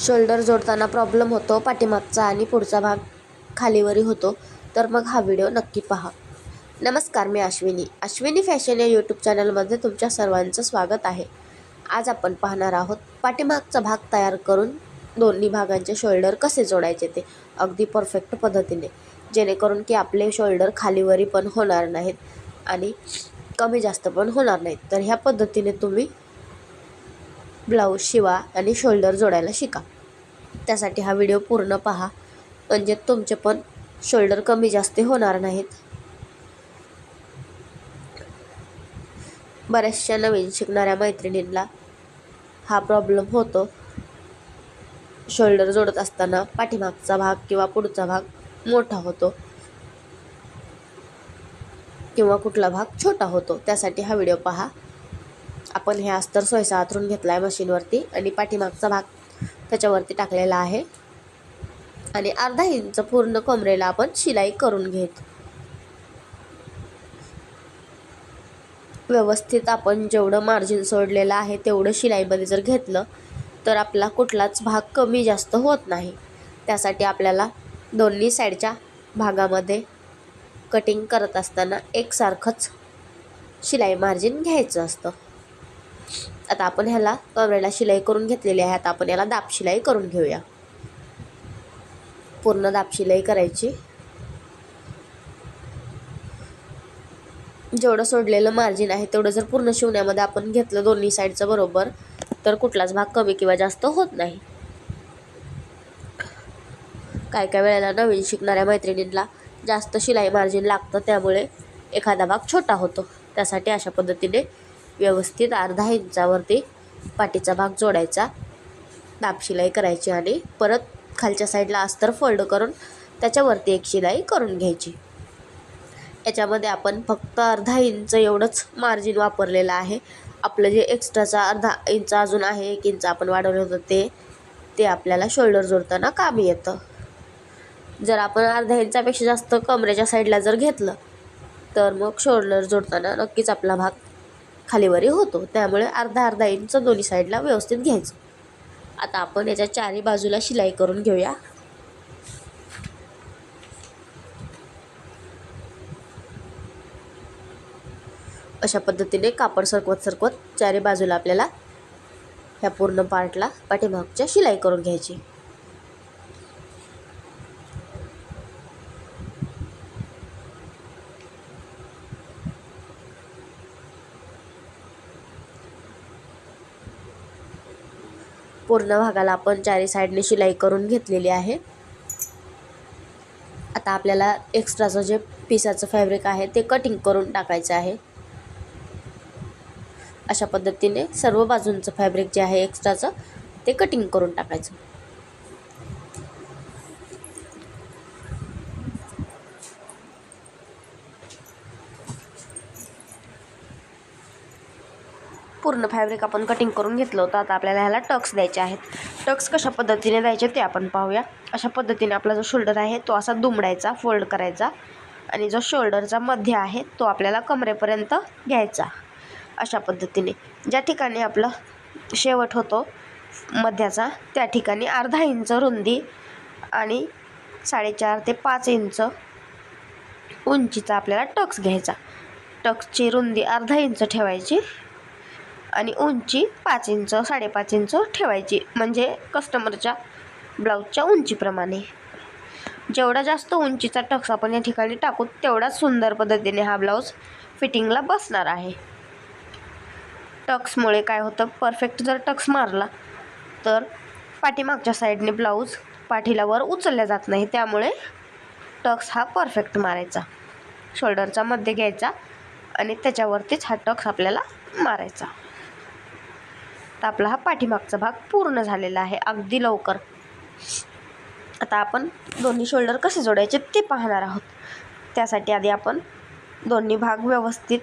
Shoulder जोडताना problem होतो पाठीमागचा आणि पुढचा भाग खालीवरी होतो तर मग हा व्हिडिओ नक्की पहा. नमस्कार मी अश्विनी. अश्विनी फॅशन या यूट्यूब चॅनलमध्ये तुमच्या सर्वांचं स्वागत आहे. आज आपण पाहणार आहोत पाठीमागचा भाग तयार करून दोन्ही भागांचे शोल्डर कसे जोडायचे ते अगदी परफेक्ट पद्धतीने. जेणेकरून की आपले शोल्डर खालीवरी पण होणार नाहीत आणि कमी जास्त पण होणार नाहीत. तर ह्या पद्धतीने तुम्ही ब्लाऊज शिवा आणि शोल्डर जोडायला शिका. त्यासाठी हा व्हिडिओ पूर्ण पहा. म्हणजे तुमचे पण शोल्डर कमी जास्त होणार नाहीत. बऱ्याचशा नवीन शिकणाऱ्या मैत्रिणींना हा प्रॉब्लेम होतो. शोल्डर जोडत असताना पाठीमागचा भाग किंवा पुढचा भाग मोठा होतो. किंवा कुठला भाग छोटा होतो. त्यासाठी हा व्हिडिओ पहा. आपण हे अस्तर सोयसा आतरून घेतला आहे मशीनवरती आणि पाठीमागचा भाग त्याच्यावरती टाकलेला आहे. आणि अर्धा इंच पूर्ण कमरेला आपण शिलाई करून घेत. व्यवस्थित आपण जेवढं मार्जिन सोडलेलं आहे तेवढं शिलाईमध्ये जर घेतलं तर आपला कुठलाच भाग कमी जास्त होत नाही. त्यासाठी आपल्याला दोन्ही साईडच्या भागामध्ये कटिंग करत असताना एकसारखंच शिलाई मार्जिन घ्यायचं असतं. आता आपण ह्याला कमरेला शिलाई करून घेतलेली आहे. आता आपण याला दाब शिलाई करून घेऊया. पूर्ण दाब शिलाई करायची. जेवढं सोडलेलं मार्जिन आहे तेवढं जर पूर्ण शिवण्यामध्ये आपण घेतलं दोन्ही साईडचं बरोबर तर कुठलाच भाग कमी किंवा जास्त होत नाही. काय काय वेळेला नवीन शिकणाऱ्या मैत्रिणींना जास्त शिलाई मार्जिन लागतं त्यामुळे एखादा भाग छोटा होतो. त्यासाठी अशा पद्धतीने व्यवस्थित अर्धा इंचावरती पाठीचा भाग जोडायचा. दापशिलाई करायची आणि परत खालच्या साईडला अस्तर फोल्ड करून त्याच्यावरती एक शिलाई करून घ्यायची. याच्यामध्ये आपण फक्त अर्धा इंच एवढंच मार्जिन वापरलेलं आहे. आपलं जे एक्स्ट्राचा अर्धा इंच अजून आहे एक इंच आपण वाढवलं होतं ते ते आपल्याला शोल्डर जोडताना कामी येतं. जर आपण अर्धा इंचापेक्षा जास्त कमरेच्या साईडला जर घेतलं तर मग शोल्डर जोडताना नक्कीच आपला भाग खालीवरी होतो. त्यामुळे अर्धा अर्धा इंच दोन्ही साईडला व्यवस्थित घ्यायचं. आता आपण याच्या चारही बाजूला शिलाई करून घेऊया. अशा पद्धतीने कापड सरकवत सरकवत चारी बाजूला आपल्याला ह्या पूर्ण पार्टला पाठीमागच्या शिलाई करून घ्यायची. पूर्ण भागाला आपण चारी साईडने शिलाई करून घेतलेली आहे. आता आपल्याला एक्स्ट्राचं जे पिसाचं फॅब्रिक आहे ते कटिंग करून टाकायचं आहे. अशा पद्धतीने सर्व बाजूंचं फॅब्रिक जे आहे एक्स्ट्राचं ते कटिंग करून टाकायचं. पूर्ण फॅब्रिक आपण कटिंग करून घेतलं होतं. आता आपल्याला ह्याला टक्स द्यायचे आहेत. टक्स कशा पद्धतीने द्यायचे ते आपण पाहूया. अशा पद्धतीने आपला जो शोल्डर आहे तो असा दुमडायचा फोल्ड करायचा. आणि जो शोल्डरचा मध्य आहे तो आपल्याला कमरेपर्यंत घ्यायचा. अशा पद्धतीने. ज्या ठिकाणी आपलं शेवट होतो मध्याचा त्या ठिकाणी अर्धा इंच रुंदी आणि साडेचार ते पाच इंच उंचीचा आपल्याला टक्स घ्यायचा. टक्सची रुंदी अर्धा इंच ठेवायची. आणि उंची पाच इंच साडेपाच इंच ठेवायची. म्हणजे कस्टमरच्या ब्लाऊजच्या उंचीप्रमाणे. जेवढा जास्त उंचीचा टक्स आपण या ठिकाणी टाकू तेवढाच सुंदर पद्धतीने हा ब्लाऊज फिटिंगला बसणार आहे. टक्समुळे काय होतं परफेक्ट जर टक्स मारला तर पाठीमागच्या साईडने ब्लाऊज पाठीला वर उचलल्या जात नाही. त्यामुळे टक्स हा परफेक्ट मारायचा. शोल्डरचा मध्ये घ्यायचा आणि त्याच्यावरतीच हा टक्स आपल्याला मारायचा. आपला हा पाठीमागचा भाग पूर्ण झालेला आहे. अगदी लवकर. आता आपण दोन्ही शोल्डर कसे जोडायचे ते पाहणार आहोत. त्यासाठी आधी आपण दोन्ही भाग व्यवस्थित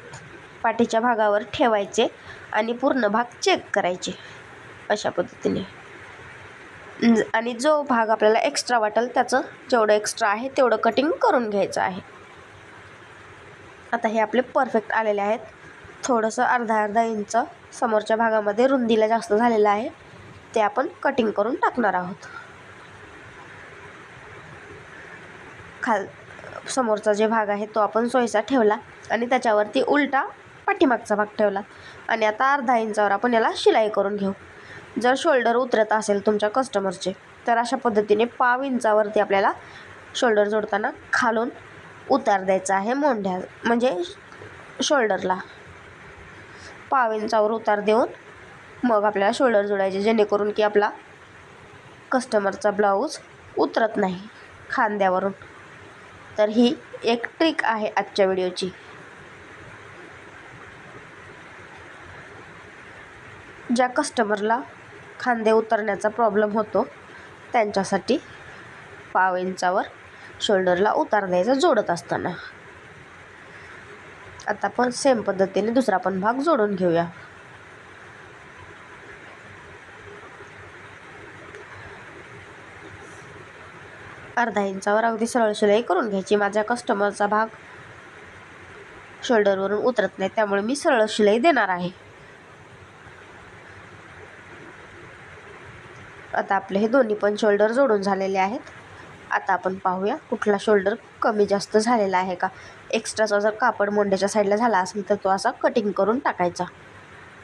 पाठीच्या भागावर ठेवायचे आणि पूर्ण भाग चेक करायचे. अशा पद्धतीने. आणि जो भाग आपल्याला एक्स्ट्रा वाटेल त्याचं जेवढं एक्स्ट्रा आहे तेवढं कटिंग करून घ्यायचं आहे. आता हे आपले परफेक्ट आलेले आहेत. थोडंसं अर्धा अर्धा इंच समोरच्या भागामध्ये रुंदीला जास्त झालेलं आहे. ते आपण कटिंग करून टाकणार आहोत. खाल समोरचा जे भाग आहे तो आपण सोयीचा ठेवला आणि त्याच्यावरती उलटा पाठीमागचा भाग ठेवला. आणि आता अर्धा इंचावर आपण याला शिलाई करून घेऊ. जर शोल्डर उतरत असेल तुमच्या कस्टमरचे तर अशा पद्धतीने पाव इंचावरती आपल्याला शोल्डर जोडताना खालून उतार द्यायचा आहे मोंढ्या म्हणजे शोल्डरला. पाव इंचावर उतार देऊन मग आपल्याला शोल्डर जोडायचे जेणेकरून की आपला कस्टमरचा ब्लाऊज उतरत नाही खांद्यावरून. तर ही एक ट्रिक आहे आजच्या व्हिडिओची ज्या कस्टमरला खांदे उतरण्याचा प्रॉब्लेम होतो त्यांच्यासाठी पाव इंचावर शोल्डरला उतार द्यायचा जोडत असताना. आता आपण सेम पद्धतीने दुसरा पण भाग जोडून घेऊया. अर्धा इंचावर अगदी सरळ शिलाई करून घ्यायची माझ्या कस्टमरचा भाग. शोल्डरवरून उतरत नाही त्यामुळे मी सरळ शिलाई देणार आहे. आता आपले हे दोन्ही पण शोल्डर जोडून झालेले आहेत. आता आपण पाहूया कुठला शोल्डर कमी जास्त झालेला आहे का? एक्स्ट्राचा जर कापड मोंड्याच्या साईडला झाला असेल तर तो असा कटिंग करून टाकायचा.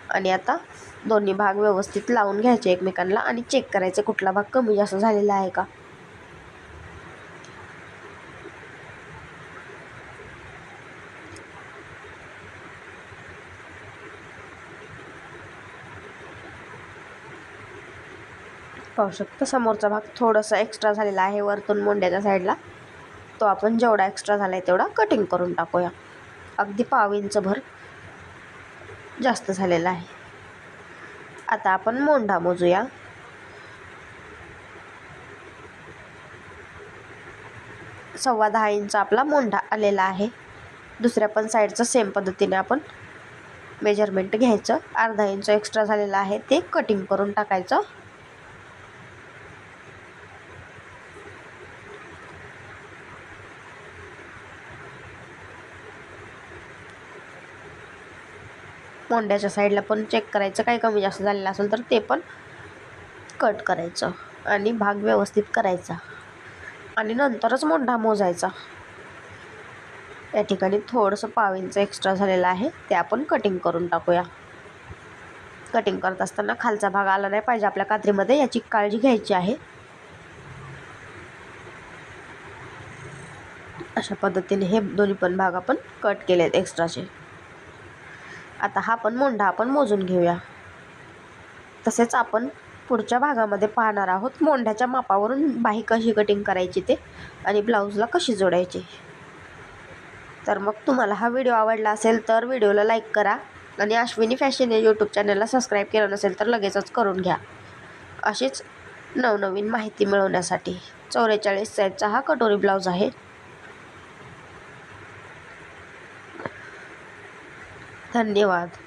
आणि आता दोन्ही भाग व्यवस्थित लावून घ्यायचे एकमेकांना आणि चेक करायचे कुठला भाग कमी जास्त झालेला आहे का? पाहू शकतो. समोरचा भाग थोडासा एक्स्ट्रा झालेला आहे. वरतून मोंड्याच्या साईडला तो आपण जेवढा एक्स्ट्रा झाला आहे तेवढा कटिंग करून टाकूया. अगदी पाव इंच भर जास्त झालेला आहे. आता आपण मोंढा मोजूया. सव्वा दहा इंच आपला मोंढा आलेला आहे. दुसऱ्या पण साईडचं सेम पद्धतीने आपण मेजरमेंट घ्यायचं. अर्धा इंच एक्स्ट्रा झालेलं आहे. ते कटिंग करून टाकायचं. मोंड्याच्या साईडला पण चेक करायचं. काय कमी जास्त झालेलं असेल तर ते पण कट करायचं आणि भाग व्यवस्थित करायचा. आणि नंतरच मोंढा मोजायचा. या ठिकाणी थोडंसं पाव एक्स्ट्रा झालेलं आहे. ते आपण कटिंग करून टाकूया. कटिंग करत असताना खालचा भाग आला नाही पाहिजे आपल्या कात्रीमध्ये याची काळजी घ्यायची आहे. अशा पद्धतीने हे दोन्ही पण भाग आपण कट केले आहेत एक्स्ट्राचे आता हा पण मोंढा आपण मोजून घेऊया. तसेच आपण पुढच्या भागामध्ये पाहणार आहोत मोंढ्याच्या मापावरून बाही कशी कटिंग करायची ते आणि ब्लाऊजला कशी जोडायची. तर मग तुम्हाला हा व्हिडिओ आवडला असेल तर व्हिडिओला लाईक करा आणि अश्विनी फॅशन या यूट्यूब चॅनलला सबस्क्राईब केलं नसेल तर लगेचच करून घ्या. अशीच नवनवीन माहिती मिळवण्यासाठी चौवेचाळीस साईजचा हा कटोरी ब्लाऊज आहे. धन्यवाद.